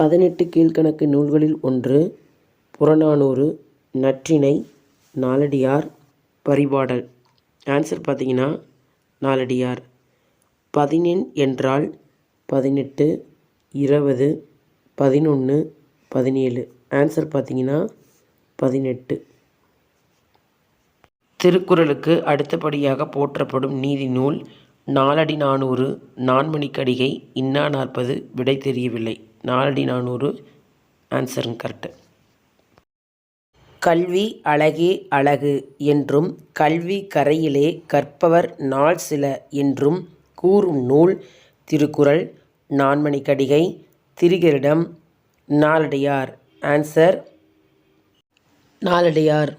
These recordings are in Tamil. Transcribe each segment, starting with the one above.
பதினெட்டு கீழ்கணக்கு நூல்களில் ஒன்று புறநானூறு நற்றிணை நாலடியார் பரிபாடல். ஆன்சர் பார்த்தீங்கன்னா நாலடியார். பதினெண் என்றால் பதினெட்டு இருபது பதினொன்று பதினேழு. ஆன்சர் பார்த்தீங்கன்னா பதினெட்டு. திருக்குறளுக்கு அடுத்தபடியாக போற்றப்படும் நீதி நூல் நாலடி நானூறு நான்மணிக்கடிகை இன்னா நாற்பது விடை தெரியவில்லை. நாலடி நானூறு ஆன்சருங்க கரெக்டு. கல்வி அழகே அழகு என்றும் கல்வி கரையிலே கற்பவர் நாள் சில என்றும் கூறும் நூல் திருக்குறள் நான்மணிக்கடிகை திரிகரிடம் நாலடியார். ஆன்சர் நாலடியார்.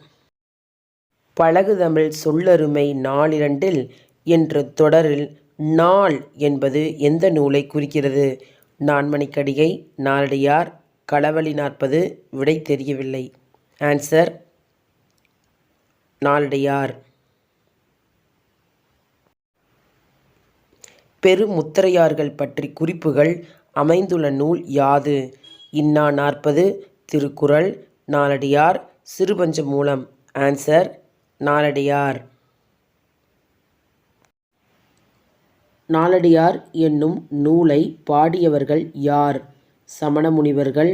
பழகுதமிழ் சொல்லருமை நாலிரண்டில் என்ற தொடரில் நாள் என்பது எந்த நூலை குறிக்கிறது? நான்மணிக்கடிகை நாலடியார் களவழி நாற்பது விடை தெரியவில்லை. ஆன்சர் நாலடியார். பெருமுத்திரையார்கள் பற்றி குறிப்புகள் அமைந்துள்ள நூல் யாது? இன்னா நாற்பது திருக்குறள் நாலடியார் சிறுபஞ்ச மூலம் ஆன்சர் நாலடியார். நாலடியார் என்னும் நூலை பாடியவர்கள் யார்? சமண முனிவர்கள்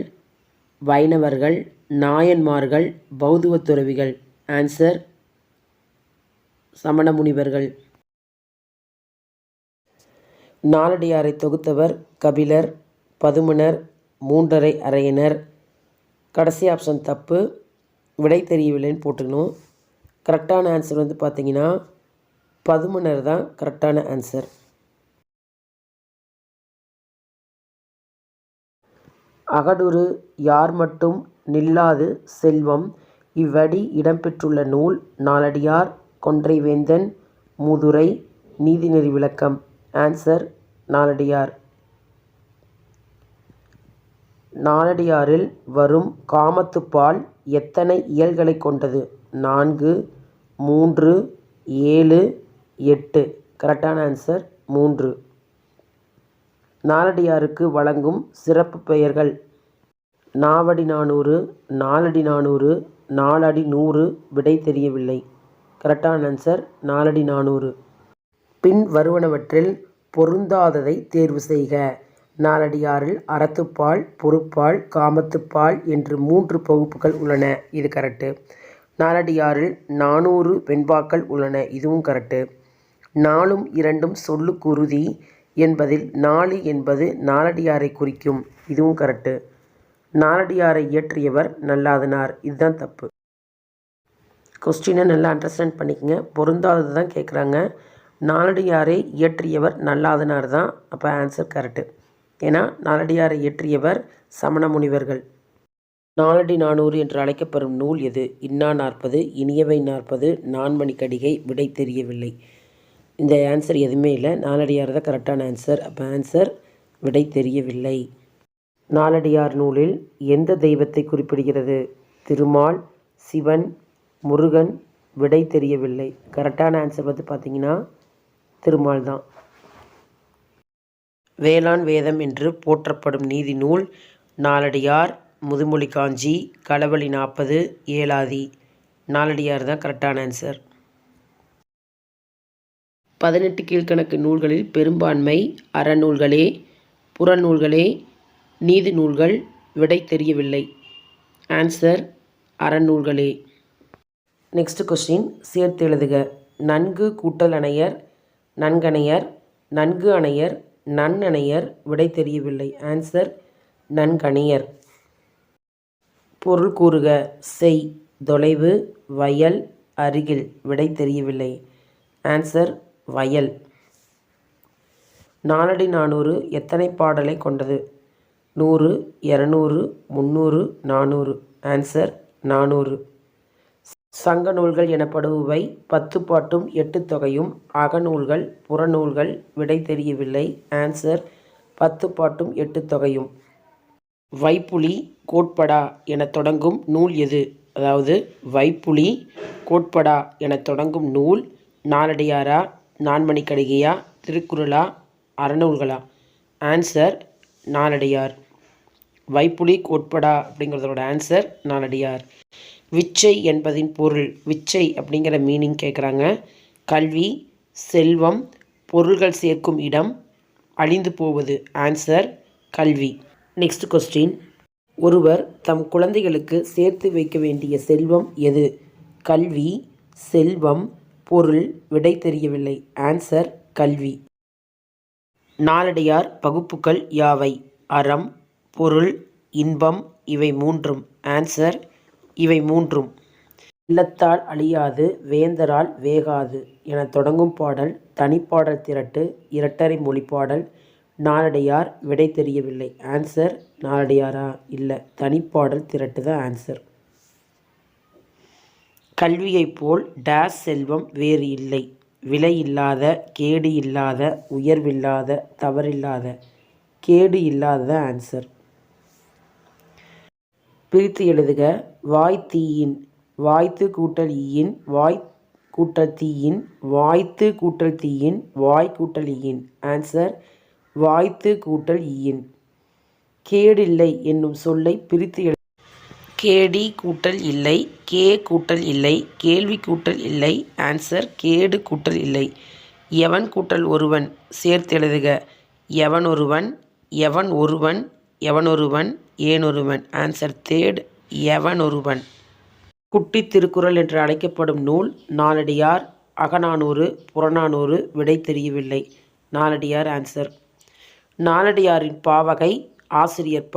வைணவர்கள் நாயன்மார்கள் பௌதுவ துறவிகள். ஆன்சர் சமண முனிவர்கள் நாலடியாரை தொகுத்தவர் கபிலர் பதுமனர் மூன்றரை அறையினர். கடைசி ஆப்ஷன் தப்பு. விடை தெரியவில்லைன்னு போட்டுக்கணும். கரெக்டான ஆன்சர் வந்து பார்த்தீங்கன்னா பதுமனர் தான் கரெக்டான ஆன்சர் அகடுரு யார் மட்டும் நில்லாது செல்வம் இவ்வடி இடம்பெற்றுள்ள நூல் நாலடியார் கொன்றைவேந்தன் மூதுரை நீதிநெறி விளக்கம். ஆன்சர் நாலடியார் நாலடியாரில் வரும் காமத்துப்பால் எத்தனை இயல்களை கொண்டது? நான்கு மூன்று ஏழு எட்டு. கரெக்டான ஆன்சர் மூன்று. நாலடியாருக்கு வழங்கும் சிறப்பு பெயர்கள். நாவடி நானூறு நாலடி நானூறு நாலடி நூறு விடை தெரியவில்லை. கரெக்டான ஆன்சர் நாலடி நானூறு. பின் வருவனவற்றில் பொருந்தாததை தேர்வு செய்க. நாலடியாரில் அறத்துப்பால் பொறுப்பால் காமத்துப்பால் என்று மூன்று பகுப்புகள் உள்ளன. இது கரெக்டு நாலடியாரில் நானூறு வெண்பாக்கள் உள்ளன. இதுவும் கரெக்டு நாலும் இரண்டும் சொல்லுக்குருதி என்பதில் நாலு என்பது நாலடியாரை குறிக்கும். இதுவும் கரெக்டு நாலடியாரை இயற்றியவர் நல்லாதனார். இதுதான் தப்பு. கொஸ்டினை நல்லா அண்டர்ஸ்டாண்ட் பண்ணிக்கங்க. பொருந்தாதது தான் கேட்குறாங்க நாலடியாரை இயற்றியவர் நல்லாதனார் தான். அப்போ ஆன்சர் கரெக்டு ஏன்னா நாலடியாரை இயற்றியவர் சமண முனிவர்கள். நாலடி நானூறு என்று அழைக்கப்படும் நூல் எது? இன்னா நாற்பது இனியவை நாற்பது நான்மணிக்கடிகை விடை தெரியவில்லை. இந்த ஆன்சர் எதுவுமே இல்லை. நாலடியார் தான் கரெக்டான ஆன்சர் அப்போ ஆன்சர் விடை தெரியவில்லை. நாலடியார் நூலில் எந்த தெய்வத்தை குறிப்பிடுகிறது? திருமால் சிவன் முருகன் விடை தெரியவில்லை. கரெக்டான ஆன்சர் வந்து பார்த்தீங்கன்னா திருமால் தான். வேளாண் வேதம் என்று போற்றப்படும் நீதி நூல் நாலடியார் முதுமொழி காஞ்சி களவழி நாற்பது ஏழாதி. நாலடியார் தான் கரெக்டான ஆன்சர் பதினெட்டு கீழ்கணக்கு நூல்களில் பெரும்பான்மை அறநூல்களே புறநூல்களே நீதி நூல்கள் விடை தெரியவில்லை. ஆன்சர் அறநூல்களே. நெக்ஸ்ட் கொஸ்டின் சேர்த்து எழுதுக. நன்கு கூட்டல் அணையர் நன்கணையர் நன்கு அணையர் நன்னணையர் விடை தெரியவில்லை. ஆன்சர் நன்கணையர். பொருள் கூறுக. செய் தொலைவு வயல் அருகில் விடை தெரியவில்லை. ஆன்சர் வயல். நாலடி நானூறு எத்தனை பாடலை கொண்டது? நூறு இரநூறு முந்நூறு நானூறு. ஆன்சர் நானூறு. சங்க நூல்கள் எனப்படுபவை பத்து பாட்டும் எட்டு தொகையும். அகநூல்கள் புறநூல்கள் விடை தெரியவில்லை. ஆன்சர் பத்து பாட்டும் எட்டு தொகையும். வைப்புலி கோட்படா என தொடங்கும் நூல் எது? அதாவது வைப்புலி கோட்படா என தொடங்கும் நூல் நாலடியாரா நான்மணிக்கடிகையா திருக்குறளா அறநூல்களா? ஆன்சர் நாலடியார் வைப்புலி கோட்படா அப்படிங்கிறதோட ஆன்சர் நாலடியார் விச்சை என்பதின் பொருள் விச்சை அப்படிங்கிற மீனிங் கேட்குறாங்க கல்வி செல்வம் பொருள்கள் சேர்க்கும் இடம் அழிந்து போவது. ஆன்சர் கல்வி. நெக்ஸ்ட் கொஸ்டின் ஒருவர் தம் குழந்தைகளுக்கு சேர்த்து வைக்க வேண்டிய செல்வம் எது? கல்வி செல்வம் பொருள் விடை தெரியவில்லை. ஆன்சர் கல்வி. நாலடியார் பகுப்புகள் யாவை? அறம் பொருள் இன்பம் இவை மூன்றும். ஆன்சர் இவை மூன்றும். இல்லத்தால் அழியாது வேந்தரால் வேகாது என தொடங்கும் பாடல் தனிப்பாடல் திரட்டு இரட்டரை மொழிப்பாடல் நாலடியார் விடை தெரியவில்லை. ஆன்சர் நாலடியாரா இல்லை தனிப்பாடல் திரட்டு தான் ஆன்சர் கல்வியைப் போல் டேஸ் செல்வம் வேறு இல்லை. விலை இல்லாத கேடு இல்லாத உயர்வில்லாத தவறில்லாத. கேடு இல்லாத ஆன்சர் பிரித்து எழுதுக. வாய் தீயின் வாய்த்து கூட்டல் ஈயின் வாய் கூட்டல் தீயின் வாய்த்து கூட்டல் தீயின் வாய் கூட்டல் ஈயின். ஆன்சர் வாய்த்து கூட்டல் ஈயின். கேடில்லை என்னும் சொல்லை பிரித்து கேடி கூட்டல் இல்லை கே கூட்டல் இல்லை கேள்வி கூட்டல் இல்லை ஆன்சர் கேடு கூட்டல் இல்லை. எவன் கூட்டல் ஒருவன்? சேர்த்தெழுதுக எவன் ஒருவன்? எவன் ஒருவன்? எவனொருவன் ஏனொருவன் ஆன்சர் தேர்ட் எவன் ஒருவன்? குட்டி திருக்குறள் என்று அழைக்கப்படும் நூல் நாலடியார் அகநானூறு புறநானூறு விடை தெரியவில்லை. நாலடியார் ஆன்சர் நாலடியாரின் பாவகை ஆசிரியர்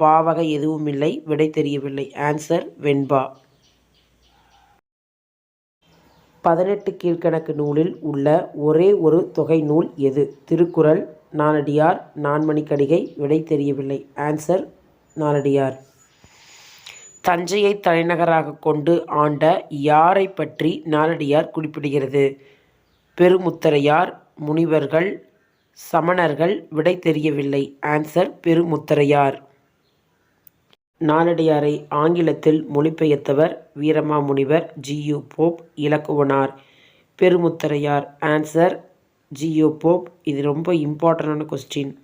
பா எதுவும் இல்லை விடை தெரியவில்லை. ஆன்சர் வெண்பா. பதினெட்டு கீழ்க்கணக்கு நூலில் உள்ள ஒரே ஒரு தொகை நூல் எது? திருக்குறள் நாலடியார் நான்மணிக்கடிகை விடை தெரியவில்லை. ஆன்சர் நாலடியார் தஞ்சையை தலைநகராக கொண்டு ஆண்ட யாரை பற்றி நாலடியார் குறிப்பிடுகிறது? பெருமுத்தரையார் முனிவர்கள் சமணர்கள் விடை தெரியவில்லை. ஆன்சர் பெருமுத்தரையார். நாலடியாரை ஆங்கிலத்தில் மொழிபெயர்த்தவர் Veeramamunivar G U Pope Ilakkuvanar. Perumuttaraiyar. Answer G U Pope. இது ரொம்ப இம்பார்ட்டண்டான கொஸ்டின்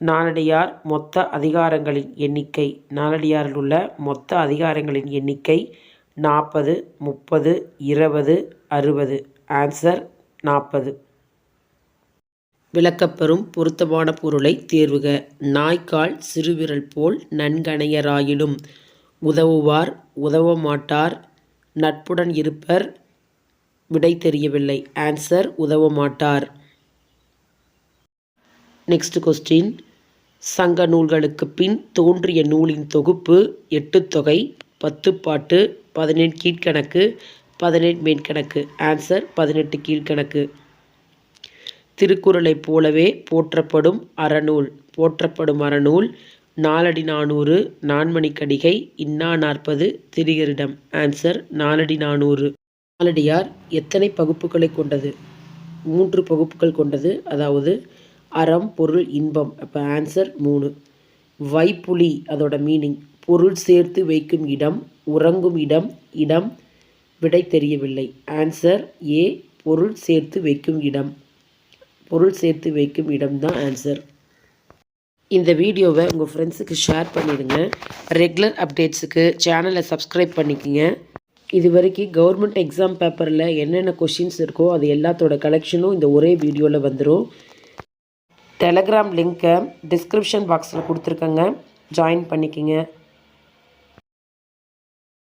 நாலடியார் மொத்த அதிகாரங்களின் எண்ணிக்கை. நாலடியாரில் உள்ள மொத்த அதிகாரங்களின் எண்ணிக்கை நாற்பது முப்பது இருபது அறுபது. ஆன்சர் நாற்பது விளக்கப்பெறும் பொருத்தமான பொருளை தேர்வுக. நாய்க்கால் சிறுவிரல் போல் நன்கணையராயிலும். உதவுவார் உதவ மாட்டார் நட்புடன் இருப்பர் விடை தெரியவில்லை. ஆன்சர் உதவ மாட்டார் நெக்ஸ்ட் கொஸ்டின் சங்க நூல்களுக்கு பின் தோன்றிய நூலின் தொகுப்பு எட்டுத்தொகை பத்து பாட்டு பதினெட்டு கீழ்கணக்கு பதினெட்டு மேற்கணக்கு. ஆன்சர் பதினெட்டு கீழ்கணக்கு. திருக்குறளைப் போலவே போற்றப்படும் அறநூல். போற்றப்படும் அறநூல் நாலடி நானூறு நான்மணிக்கடிகை இன்னா நாற்பது திரிகரிடம். ஆன்சர் நாலடி நானூறு. நாலடியார் எத்தனை பகுப்புகளை கொண்டது? மூன்று பகுப்புகள் கொண்டது அதாவது அறம் பொருள் இன்பம். அப்போ ஆன்சர் மூணு. வைப்புலி அதோட மீனிங் பொருள் சேர்த்து வைக்கும் இடம் உறங்கும் இடம் இடம் விடை தெரியவில்லை. ஆன்சர் ஏ பொருள் சேர்த்து வைக்கும் இடம். பொருள் சேர்த்து வைக்கும் இடம் தான் ஆன்சர் இந்த வீடியோவை உங்கள் ஃப்ரெண்ட்ஸுக்கு ஷேர் பண்ணிடுங்க. ரெகுலர் அப்டேட்ஸுக்கு சேனலை சப்ஸ்கிரைப் பண்ணிக்கோங்க. இது வரைக்கும் கவர்மெண்ட் எக்ஸாம் பேப்பரில் என்னென்ன கொஷின்ஸ் இருக்கோ அது எல்லாத்தோட கலெக்ஷனும் இந்த ஒரே வீடியோவில் வந்துடும் டெலகிராம் லிங்க்கை டிஸ்கிரிப்ஷன் பாக்ஸில் கொடுத்துருக்கேங்க. ஜாயின் பண்ணிக்கோங்க.